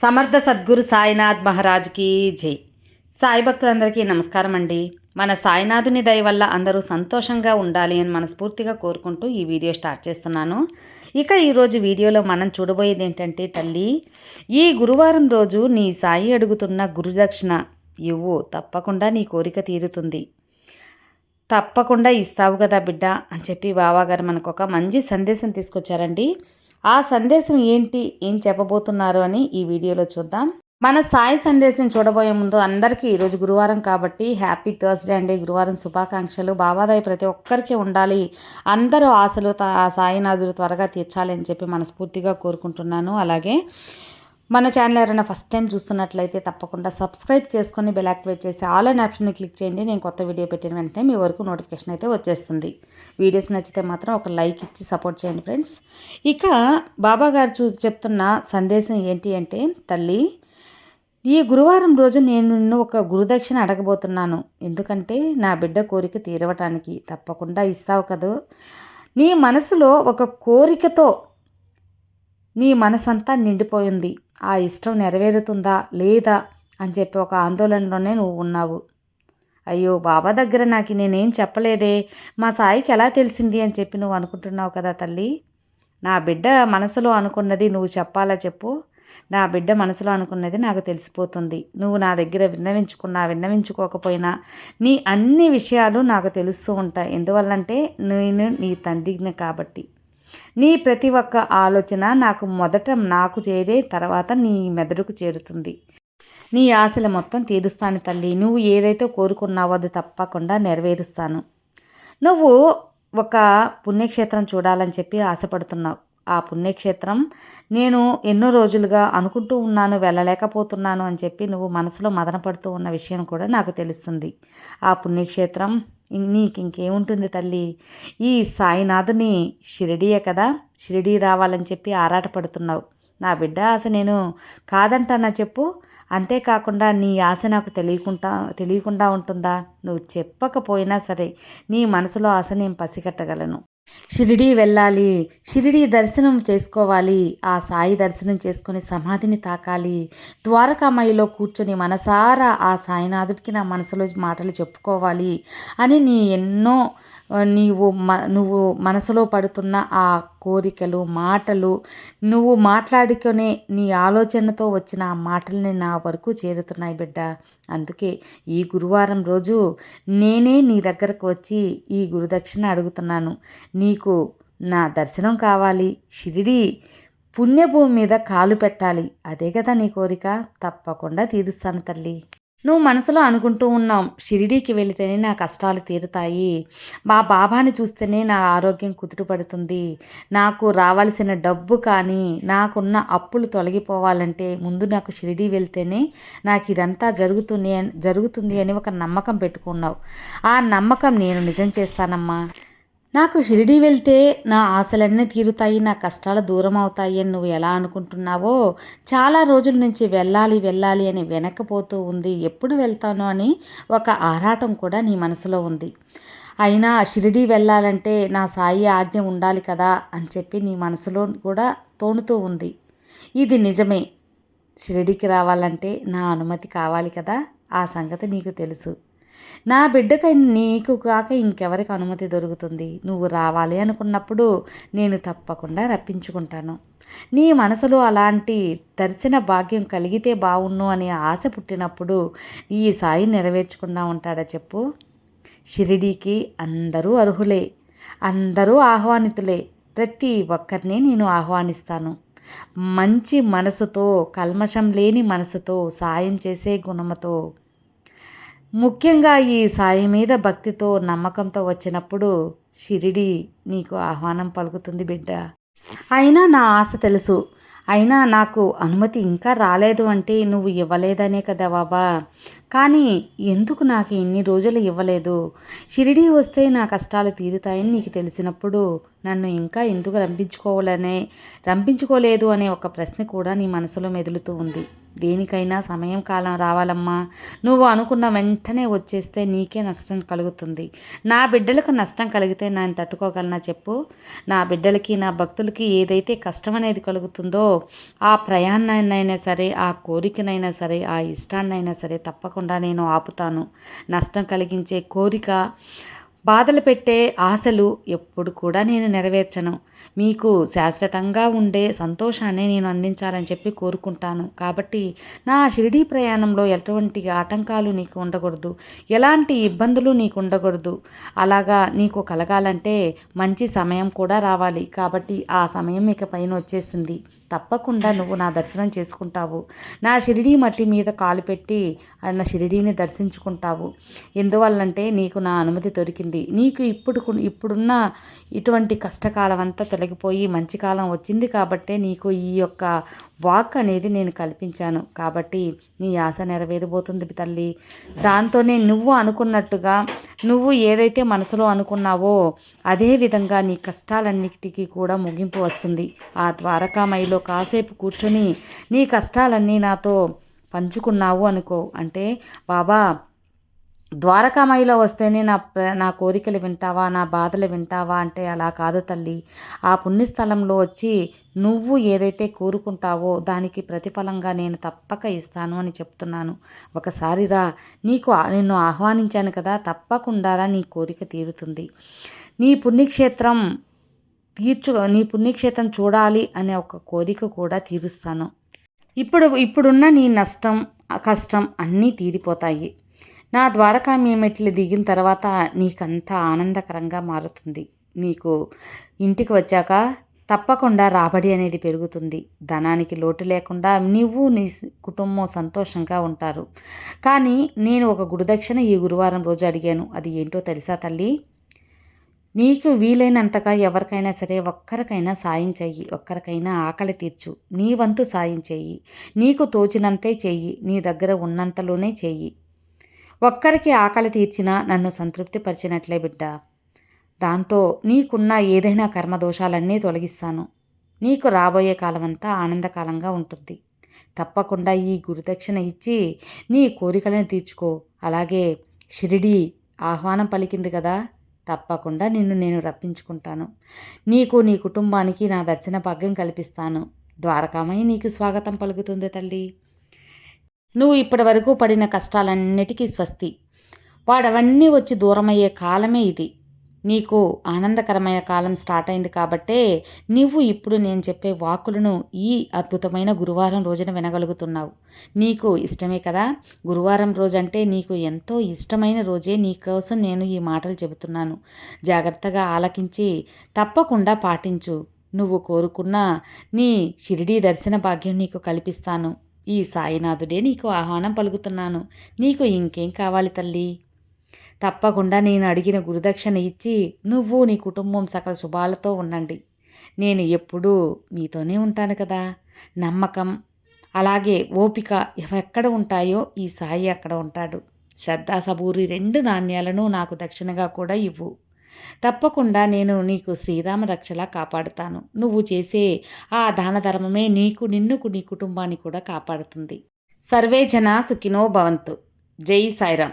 సమర్థ సద్గురు సాయినాథ్ మహారాజ్కి జై. సాయి భక్తులందరికీ నమస్కారం అండి. మన సాయినాథుని దయ వల్ల అందరూ సంతోషంగా ఉండాలి అని మనస్ఫూర్తిగా కోరుకుంటూ ఈ వీడియో స్టార్ట్ చేస్తున్నాను. ఇక ఈరోజు వీడియోలో మనం చూడబోయేది ఏంటంటే తల్లి ఈ గురువారం రోజు నీ సాయి అడుగుతున్న గురుదక్షిణ ఇవ్వు. తప్పకుండా నీ కోరిక తీరుతుంది. తప్పకుండా ఇస్తావు కదా బిడ్డ అని చెప్పి బావాగారు మనకు ఒక మంచి సందేశం తీసుకొచ్చారండి. ఆ సందేశం ఏంటి? ఏం చెప్పబోతున్నారు అని ఈ వీడియోలో చూద్దాం. మన సాయి సందేశం చూడబోయే ముందు అందరికీ ఈరోజు గురువారం కాబట్టి హ్యాపీ థర్స్డే అండి. గురువారం శుభాకాంక్షలు. బాబాదాయి ప్రతి ఒక్కరికి ఉండాలి. అందరూ ఆశలు ఆ సాయినాథుడు త్వరగా తీర్చాలి అని చెప్పి మనస్ఫూర్తిగా కోరుకుంటున్నాను. అలాగే మన ఛానల్ ఎవరైనా ఫస్ట్ టైం చూస్తున్నట్లయితే తప్పకుండా సబ్స్క్రైబ్ చేసుకొని బెల్ యాక్టివేట్ చేసి ఆల్ అన్ ఆప్షన్ని క్లిక్ చేయండి. నేను కొత్త వీడియో పెట్టిన వెంటనే మీ వరకు నోటిఫికేషన్ అయితే వచ్చేస్తుంది. వీడియోస్ నచ్చితే మాత్రం ఒక లైక్ ఇచ్చి సపోర్ట్ చేయండి ఫ్రెండ్స్ ఇక బాబా గారు చూ చెప్తున్న సందేశం ఏంటి అంటే తల్లి ఈ గురువారం రోజు నేను నిన్ను ఒక గురుదక్షిణ అడగబోతున్నాను. ఎందుకంటే నా బిడ్డ కోరిక తీరవటానికి తప్పకుండా ఇస్తావు కదూ? నీ మనసులో ఒక కోరికతో నీ మనసంతా నిండిపోయింది. ఆ ఇష్టం నెరవేరుతుందా లేదా అని చెప్పి ఒక ఆందోళనలోనే నువ్వు ఉన్నావు. అయ్యో బాబా దగ్గర నాకు నేనేం చెప్పలేదే మా సాయికి ఎలా తెలిసింది అని చెప్పి నువ్వు అనుకుంటున్నావు కదా తల్లి. నా బిడ్డ మనసులో అనుకున్నది నువ్వు చెప్పాలా చెప్పు. నా బిడ్డ మనసులో అనుకున్నది నాకు తెలిసిపోతుంది. నువ్వు నా దగ్గర విన్నవించుకున్నా విన్నవించుకోకపోయినా నీ అన్ని విషయాలు నాకు తెలుస్తూ ఉంటాయి. ఎందువల్లంటే నేను నీ తండ్రిని కాబట్టి. నీ ప్రతి ఒక్క ఆలోచన నాకు మొదట నాకు చేరే తర్వాత నీ మెదడుకు చేరుతుంది. నీ ఆశలు మొత్తం తీరుస్తాను తల్లి. నువ్వు ఏదైతే కోరుకున్నావో అది తప్పకుండా నెరవేరుస్తాను. నువ్వు ఒక పుణ్యక్షేత్రం చూడాలని చెప్పి ఆశపడుతున్నావు. ఆ పుణ్యక్షేత్రం నేను ఎన్నో రోజులుగా అనుకుంటూ ఉన్నాను వెళ్ళలేకపోతున్నాను అని చెప్పి నువ్వు మనసులో మదనపడుతూ ఉన్న విషయం కూడా నాకు తెలుస్తుంది. ఆ పుణ్యక్షేత్రం నీకు ఇంకేముంటుంది తల్లి? ఈ సాయినాథుని షిరిడీయే కదా షిరిడీ రావాలని చెప్పి ఆరాటపడుతున్నావు. నా బిడ్డ ఆశ నేను కాదంటానా చెప్పు. అంతేకాకుండా నీ ఆశ నాకు తెలియకుండా తెలియకుండా ఉంటుందా? నువ్వు చెప్పకపోయినా సరే నీ మనసులో ఆశ నేను పసిగట్టగలను. షిరిడీ వెళ్ళాలి షిరిడీ దర్శనం చేసుకోవాలి ఆ సాయి దర్శనం చేసుకుని సమాధిని తాకాలి. ద్వారకామాయిలో కూర్చొని మనసారా ఆ సాయినాథుడికి నా మనసులో మాటలు చెప్పుకోవాలి అని నీ ఎన్నో నీవు మ నువ్వు మనసులో పడుతున్న ఆ కోరికలు మాటలు నువ్వు మాట్లాడుకునే నీ ఆలోచనతో వచ్చిన ఆ మాటలని నా వరకు చేరుతున్నాయి బిడ్డ. అందుకే ఈ గురువారం రోజు నేనే నీ దగ్గరకు వచ్చి ఈ గురుదక్షిణ అడుగుతున్నాను. నీకు నా దర్శనం కావాలి. షిరిడి పుణ్యభూమి మీద కాలు పెట్టాలి. అదే కదా నీ కోరిక? తప్పకుండా తీరుస్తాను తల్లి. నువ్వు మనసులో అనుకుంటూ ఉన్నాం షిరిడీకి వెళితేనే నా కష్టాలు తీరుతాయి. మా బాబాని చూస్తేనే నా ఆరోగ్యం కుదుటపడుతుంది. నాకు రావాల్సిన డబ్బు కానీ నాకున్న అప్పులు తొలగిపోవాలంటే ముందు నాకు షిరిడీ వెళ్తేనే నాకు ఇదంతా జరుగుతుంది అని జరుగుతుంది అని ఒక నమ్మకం పెట్టుకున్నావు. ఆ నమ్మకం నేను నిజం చేస్తానమ్మా. నాకు షిరిడీ వెళ్తే నా ఆశలన్నీ తీరుతాయి నా కష్టాలు దూరం అవుతాయి అని నువ్వు ఎలా అనుకుంటున్నావో చాలా రోజుల నుంచి వెళ్ళాలి వెళ్ళాలి అని వెనక్కిపోతూ ఉంది. ఎప్పుడు వెళ్తాను అని ఒక ఆరాటం కూడా నీ మనసులో ఉంది. అయినా షిరిడీ వెళ్ళాలంటే నా సాయి ఆజ్ఞ ఉండాలి కదా అని చెప్పి నీ మనసులో కూడా తోణుతూ ఉంది. ఇది నిజమే. షిరిడీకి రావాలంటే నా అనుమతి కావాలి కదా? ఆ సంగతి నీకు తెలుసు. నా బిడ్డకై నీకు కాక ఇంకెవరికి అనుమతి దొరుకుతుంది? నువ్వు రావాలి అనుకున్నప్పుడు నేను తప్పకుండా రప్పించుకుంటాను. నీ మనసులో అలాంటి దర్శన భాగ్యం కలిగితే బావుణ్ణు అనే ఆశ పుట్టినప్పుడు ఈ సాయి నెరవేర్చకుండా ఉంటాడా చెప్పు? షిరిడీకి అందరూ అర్హులే. అందరూ ఆహ్వానితులే. ప్రతి ఒక్కరిని నేను ఆహ్వానిస్తాను. మంచి మనసుతో కల్మషం లేని మనసుతో సాయం చేసే గుణముతో ముఖ్యంగా ఈ సాయి మీద భక్తితో నమ్మకంతో వచ్చినప్పుడు షిరిడి నీకు ఆహ్వానం పలుకుతుంది బిడ్డ. అయినా నా ఆశ తెలుసు. అయినా నాకు అనుమతి ఇంకా రాలేదు అంటే నువ్వు ఇవ్వలేదనే కదా బాబా. కానీ ఎందుకు నాకు ఇన్ని రోజులు ఇవ్వలేదు? షిరిడి వస్తే నా కష్టాలు తీరుతాయని నీకు తెలిసినప్పుడు నన్ను ఇంకా ఎందుకు రంపించుకోవాలనే రంపించుకోలేదు అనే ఒక ప్రశ్న కూడా నీ మనసులో మెదులుతూ ఉంది. దేనికైనా సమయం కాలం రావాలమ్మా. నువ్వు అనుకున్న వెంటనే వచ్చేస్తే నీకే నష్టం కలుగుతుంది. నా బిడ్డలకు నష్టం కలిగితే నేను తట్టుకోగలనా చెప్పు. నా బిడ్డలకి నా భక్తులకి ఏదైతే కష్టం అనేది కలుగుతుందో ఆ ప్రయాణాన్నైనా సరే ఆ కోరికనైనా సరే ఆ ఇష్టాన్నైనా సరే తప్పకుండా నేను ఆపుతాను. నష్టం కలిగించే కోరిక బాధలు పెట్టే ఆశలు ఎప్పుడు కూడా నేను నెరవేర్చను. మీకు శాశ్వతంగా ఉండే సంతోషాన్ని నేను అందించాలని చెప్పి కోరుకుంటాను. కాబట్టి నా షిరిడీ ప్రయాణంలో ఎటువంటి ఆటంకాలు నీకు ఉండకూడదు. ఎలాంటి ఇబ్బందులు నీకు ఉండకూడదు. అలాగా నీకు కలగాలంటే మంచి సమయం కూడా రావాలి. కాబట్టి ఆ సమయం ఇక పైన వచ్చేసింది. తప్పకుండా నువ్వు నా దర్శనం చేసుకుంటావు. నా షిరిడీ మట్టి మీద కాలు పెట్టి నా షిరిడీని దర్శించుకుంటావు. ఎందువల్లంటే నీకు నా అనుమతి దొరికింది. నీకు ఇప్పుడు ఇప్పుడున్న ఇటువంటి కష్టకాలం అంతా తొలగిపోయి మంచి కాలం వచ్చింది కాబట్టే నీకు ఈ యొక్క వాక్ అనేది నేను కల్పించాను. కాబట్టి నీ ఆశ నెరవేరబోతుంది తల్లి. దాంతోనే నువ్వు అనుకున్నట్టుగా నువ్వు ఏదైతే మనసులో అనుకున్నావో అదే విధంగా నీ కష్టాలన్నిటికీ కూడా ముగింపు వస్తుంది. ఆ ద్వారకామయిలో కాసేపు కూర్చొని నీ కష్టాలన్నీ నాతో పంచుకున్నావు అనుకో. అంటే బాబా ద్వారకామాయిలో వస్తేనే నా నా కోరికలు వింటావా నా బాధలు వింటావా అంటే అలా కాదు తల్లి. ఆ పుణ్యస్థలంలో వచ్చి నువ్వు ఏదైతే కోరుకుంటావో దానికి ప్రతిఫలంగా నేను తప్పక ఇస్తాను అని చెప్తున్నాను. ఒకసారి రా నీకు నిన్ను ఆహ్వానించాను కదా తప్పకుండా నీ కోరిక తీరుతుంది. నీ పుణ్యక్షేత్రం తీర్చు నీ పుణ్యక్షేత్రం చూడాలి అనే ఒక కోరిక కూడా తీరుస్తాను. ఇప్పుడు ఇప్పుడున్న నీ నష్టం కష్టం అన్నీ తీరిపోతాయి. నా ద్వారకా మీ మెట్లు దిగిన తర్వాత నీకంతా ఆనందకరంగా మారుతుంది. నీకు ఇంటికి వచ్చాక తప్పకుండా రాబడి అనేది పెరుగుతుంది. ధనానికి లోటు లేకుండా నీవు నీ కుటుంబం సంతోషంగా ఉంటారు. కానీ నేను ఒక గురుదక్షిణ ఈ గురువారం రోజు అడిగాను. అది ఏంటో తెలుసా తల్లి? నీకు వీలైనంతగా ఎవరికైనా సరే ఒక్కరికైనా సాయం చెయ్యి. ఒక్కరికైనా ఆకలి తీర్చు. నీ వంతు సాయం చెయ్యి. నీకు తోచినంతే చెయ్యి. నీ దగ్గర ఉన్నంతలోనే చెయ్యి. ఒక్కరికి ఆకలి తీర్చినా నన్ను సంతృప్తిపరిచినట్లే బిడ్డ. దాంతో నీకున్న ఏదైనా కర్మదోషాలన్నీ తొలగిస్తాను. నీకు రాబోయే కాలమంతా ఆనందకాలంగా ఉంటుంది. తప్పకుండా ఈ గురుదక్షిణ ఇచ్చి నీ కోరికలను తీర్చుకో. అలాగే షిరిడి ఆహ్వానం పలికింది కదా తప్పకుండా నిన్ను నేను రప్పించుకుంటాను. నీకు నీ కుటుంబానికి నా దర్శన భాగ్యం కల్పిస్తాను. ద్వారకామయ్య నీకు స్వాగతం పలుకుతుంది తల్లి. నువ్వు ఇప్పటి వరకు పడిన కష్టాలన్నిటికీ స్వస్తి. వాడవన్నీ వచ్చి దూరమయ్యే కాలమే ఇది. నీకు ఆనందకరమైన కాలం స్టార్ట్ అయింది కాబట్టే నువ్వు ఇప్పుడు నేను చెప్పే వాకులను ఈ అద్భుతమైన గురువారం రోజున వినగలుగుతున్నావు. నీకు ఇష్టమే కదా? గురువారం రోజంటే నీకు ఎంతో ఇష్టమైన రోజే నీకోసం నేను ఈ మాటలు చెబుతున్నాను. జాగ్రత్తగా ఆలకించి తప్పకుండా పాటించు. నువ్వు కోరుకున్న నీ షిరిడీ దర్శన భాగ్యం నీకు కల్పిస్తాను. ఈ సాయినాథుడే నీకు ఆహ్వానం పలుకుతున్నాను. నీకు ఇంకేం కావాలి తల్లి? తప్పకుండా నేను అడిగిన గురుదక్షిణ ఇచ్చి నువ్వు నీ కుటుంబం సకల శుభాలతో ఉండండి. నేను ఎప్పుడూ మీతోనే ఉంటాను కదా. నమ్మకం అలాగే ఓపిక ఎక్కడ ఉంటాయో ఈ సాయి అక్కడ ఉంటాడు. శ్రద్ధా సబూరి రెండు నాణ్యాలను నాకు దక్షిణగా కూడా ఇవ్వు. తప్పకుండా నేను నీకు శ్రీరామ రక్షలా కాపాడుతాను. నువ్వు చేసే ఆ దాన ధర్మమే నీకు నిన్నుకు నీ కుటుంబాన్ని కూడా కాపాడుతుంది. సర్వే జన సుఖినో భవంతు. జై సాయిరామ్.